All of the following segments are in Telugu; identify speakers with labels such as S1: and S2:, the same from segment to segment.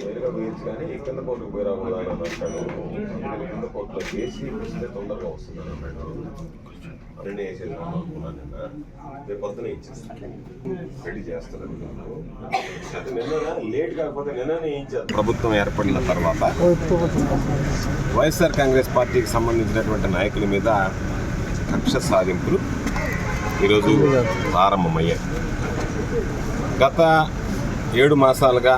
S1: నేరుగా వేయచ్చు కానీ ఈ కింద కోర్టుకు పోయి రాకూడదు అని అంటాడు. కింద కోర్టులో కేసు ఇస్తే తొందరగా వస్తుంది అని అన్నాడు నిన్న వేసేద్దాం అనుకున్నాను నిన్న. రేపు పొద్దున ఇచ్చేస్తాను. రెడీ చేస్తాను అది నిన్న లేట్ కాకపోతే నిన్ననే ఇచ్చారు ప్రభుత్వం ఏర్పడిన తర్వాత వైఎస్ఆర్ కాంగ్రెస్ పార్టీకి సంబంధించినటువంటి నాయకుల మీద కక్ష సాధింపులు ఈరోజు ప్రారంభమయ్యాయి. గత ఏడు మాసాలుగా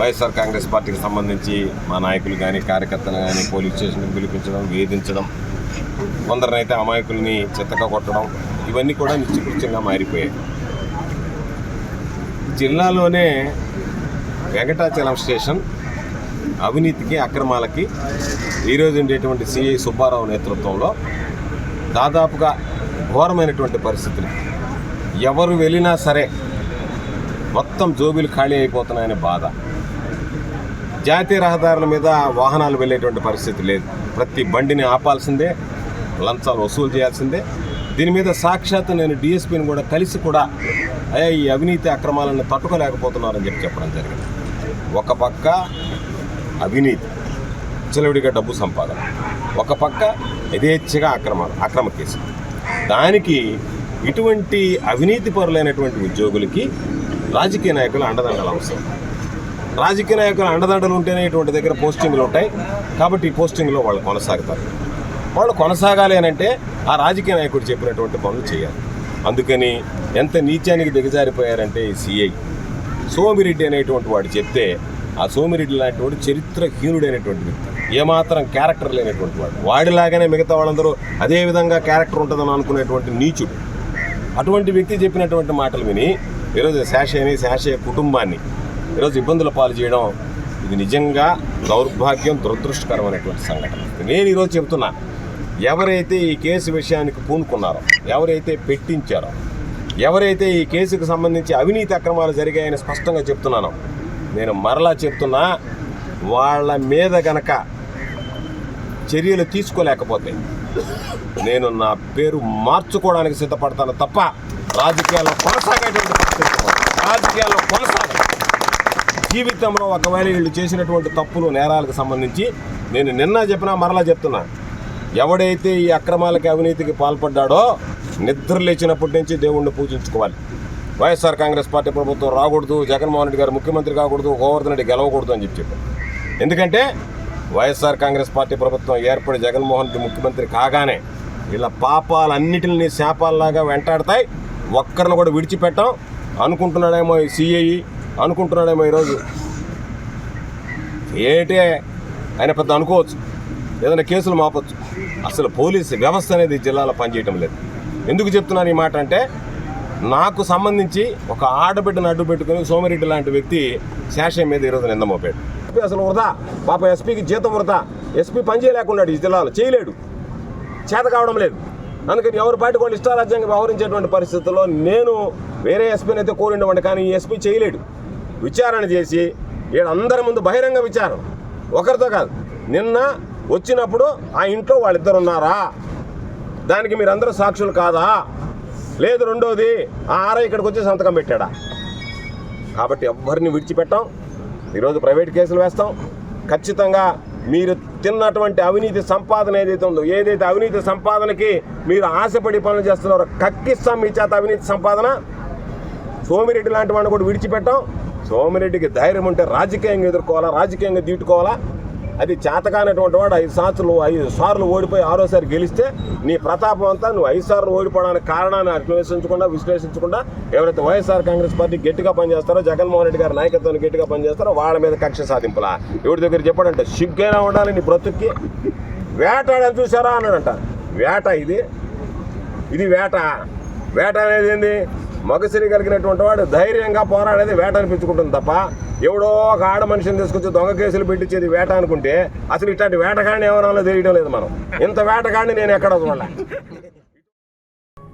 S1: వైఎస్ఆర్ కాంగ్రెస్ పార్టీకి సంబంధించి మా నాయకులు కానీ కార్యకర్తలు కానీ పోలీస్ స్టేషన్కి పిలిపించడం వేధించడం కొందరినైతే అమాయకుల్ని చెత్తగా కొట్టడం ఇవన్నీ కూడా నిత్యకృత్యంగా మారిపోయాయి. జిల్లాలోనే వెంకటాచలం స్టేషన్ అవినీతికి అక్రమాలకి ఈరోజు ఉండేటువంటి సిఐ సుబ్బారావు నేతృత్వంలో దాదాపుగా ఘోరమైనటువంటి పరిస్థితులు. ఎవరు వెళ్ళినా సరే మొత్తం జోబీలు ఖాళీ అయిపోతున్నాయనే బాధ. జాతీయ రహదారుల మీద వాహనాలు వెళ్ళేటువంటి పరిస్థితి లేదు. ప్రతి బండిని ఆపాల్సిందే లంచాలు వసూలు చేయాల్సిందే. దీని మీద సాక్షాత్తు నేను డిఎస్పీని కూడా కలిసి కూడా అయ్యా ఈ అవినీతి అక్రమాలను తట్టుకోలేకపోతున్నారని చెప్పి చెప్పడం జరిగింది. ఒక పక్క అవినీతి చిలవిడిగా డబ్బు సంపాదన ఒక పక్క యథేచ్ఛగా అక్రమాలు అక్రమ కేసు దానికి ఇటువంటి అవినీతి పరులైనటువంటి ఉద్యోగులకి రాజకీయ నాయకులు అండదండలు అవసరం. రాజకీయ నాయకులు అండదండలు ఉంటేనే ఇటువంటి దగ్గర పోస్టింగ్లు ఉంటాయి. కాబట్టి ఈ పోస్టింగ్లో వాళ్ళు కొనసాగుతారు. వాళ్ళు కొనసాగాలి అని అంటే ఆ రాజకీయ నాయకుడు చెప్పినటువంటి పనులు చేయాలి. అందుకని ఎంత నీచానికి దిగజారిపోయారంటే ఈ సిఐ. సోమిరెడ్డి అనేటువంటి వాడు చెప్తే ఆ సోమిరెడ్డి లాంటి వాడు చరిత్రహీనుడైనటువంటి వ్యక్తి. ఏమాత్రం క్యారెక్టర్ లేనటువంటి వాడు. వాడిలాగానే మిగతా వాళ్ళందరూ అదే విధంగా క్యారెక్టర్ ఉంటుందని అనుకునేటువంటి నీచుడు. అటువంటి వ్యక్తి చెప్పినటువంటి మాటలు విని ఈరోజు శాషయ్యని శాషయ్య కుటుంబాన్ని ఈరోజు ఇబ్బందుల పాలు చేయడం ఇది నిజంగా దౌర్భాగ్యం దురదృష్టకరమైనటువంటి సంఘటన. నేను ఈరోజు చెప్తున్నా ఎవరైతే ఈ కేసు విషయానికి పూనుకున్నారో ఎవరైతే పెట్టించారో ఎవరైతే ఈ కేసుకు సంబంధించి అవినీతి అక్రమాలు జరిగాయని స్పష్టంగా చెప్తున్నానో నేను మరలా చెప్తున్నా వాళ్ళ మీద గనక చర్యలు తీసుకోలేకపోతే నేను నా పేరు మార్చుకోవడానికి సిద్ధపడతాను తప్ప రాజకీయాల్లో కొనసాగేటువంటి పరిస్థితి జీవితంలో ఒకవేళ వీళ్ళు చేసినటువంటి తప్పులు నేరాలకు సంబంధించి నేను నిన్న చెప్పినా మరలా చెప్తున్నా. ఎవడైతే ఈ అక్రమాలకి అవినీతికి పాల్పడ్డాడో నిద్ర లేచినప్పటి నుంచి దేవుణ్ణి పూజించుకోవాలి. వైఎస్ఆర్ కాంగ్రెస్ పార్టీ ప్రభుత్వం రాకూడదు జగన్మోహన్ రెడ్డి గారు ముఖ్యమంత్రి కాకూడదు గోవర్ధన్ రెడ్డి గెలవకూడదు అని చెప్పి చెప్పారు ఎందుకంటే వైఎస్ఆర్ కాంగ్రెస్ పార్టీ ప్రభుత్వం ఏర్పడి జగన్మోహన్ రెడ్డి ముఖ్యమంత్రి కాగానే ఇలా పాపాలన్నిటిని శాపాలలాగా వెంటాడతాయి. ఒక్కరిని కూడా విడిచిపెట్టాం. అనుకుంటున్నాడేమో ఈ సిఐ అనుకుంటున్నాడేమో ఈరోజు. ఏటే ఆయన పెద్ద అనుకోవచ్చు. ఏదైనా కేసులు మాపచ్చు. అసలు పోలీసు వ్యవస్థ అనేది జిల్లాలో పనిచేయటం లేదు. ఎందుకు చెప్తున్నాను ఈ మాట అంటే నాకు సంబంధించి ఒక ఆడబిడ్డను అడ్డు పెట్టుకుని సోమిరెడ్డి లాంటి వ్యక్తి శాషయం మీద ఈరోజు నింద మోపాడు. ఎస్పీ అసలు వృధా. పాప ఎస్పీకి జీతం వృధా. ఎస్పీ పని చేయలేకున్నాడు ఈ జిల్లాలో. చేయలేడు. చేత కావడం లేదు. అందుకని ఎవరి బయట వాళ్ళు ఇష్టారాజ్యంగా వ్యవహరించేటువంటి పరిస్థితుల్లో నేను వేరే ఎస్పీని అయితే కోరిండవండి కానీ ఈ ఎస్పీ చేయలేడు. విచారణ చేసి వీళ్ళందరి ముందు బహిరంగ విచారం. ఒకరితో కాదు. నిన్న వచ్చినప్పుడు ఆ ఇంట్లో వాళ్ళిద్దరు ఉన్నారా? దానికి మీరందరూ సాక్షులు కాదా? లేదు రెండోది ఆ ఆర్ఐ ఇక్కడికి వచ్చి సంతకం పెట్టాడా? కాబట్టి ఎవ్వరిని విడిచిపెట్టాం. ఈరోజు ప్రైవేట్ కేసులు వేస్తాం. ఖచ్చితంగా మీరు తిన్నటువంటి అవినీతి సంపాదన ఏదైతే ఉందో ఏదైతే అవినీతి సంపాదనకి మీరు ఆశపడి పనులు చేస్తున్నారో కక్కిస్తాం మీ చేత అవినీతి సంపాదన. సోమిరెడ్డి లాంటి వాడిని కూడా విడిచిపెట్టాం. సోమిరెడ్డికి ధైర్యం ఉంటే రాజకీయంగా ఎదుర్కోవాలా రాజకీయంగా దీటుకోవాలా? అది చేతకానటువంటి వాడు ఐదు సంవత్సరాలు ఐదు సార్లు ఓడిపోయి ఆరోసారి గెలిస్తే నీ ప్రతాపం అంతా నువ్వు ఐదు సార్లు ఓడిపోవడానికి కారణాన్ని అన్వేషించకుండా విశ్లేషించకుండా ఎవరైతే వైఎస్ఆర్ కాంగ్రెస్ పార్టీ గట్టిగా పనిచేస్తారో జగన్మోహన్ రెడ్డి గారి నాయకత్వాన్ని గట్టిగా పనిచేస్తారో వాళ్ళ మీద కక్ష సాధింపులా. ఎవరి దగ్గర చెప్పాడంటే సిగ్గైనా ఉండాలి నీ బ్రతుక్కి. వేటాడని చూసారా అన్నాడంట. వేట ఇది? ఇది వేట? వేట అనేది ఏంది? మగసిరి కలిగినటువంటి వాడు ధైర్యంగా పోరాడేది వేట అనిపించుకుంటుంది తప్ప ఎవడో ఒక ఆడ మనిషిని తీసుకొచ్చి దొంగ కేసులు పెట్టించేది వేట అనుకుంటే అసలు ఇట్లాంటి వేటగాడిని ఎవరన్నా తెలియడం లేదు మనం. ఇంత వేటగాడిని నేను ఎక్కడ చూడలే.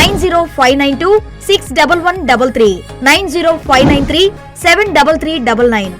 S2: Nine zero five nine two six double one double three nine zero five nine three seven double three double nine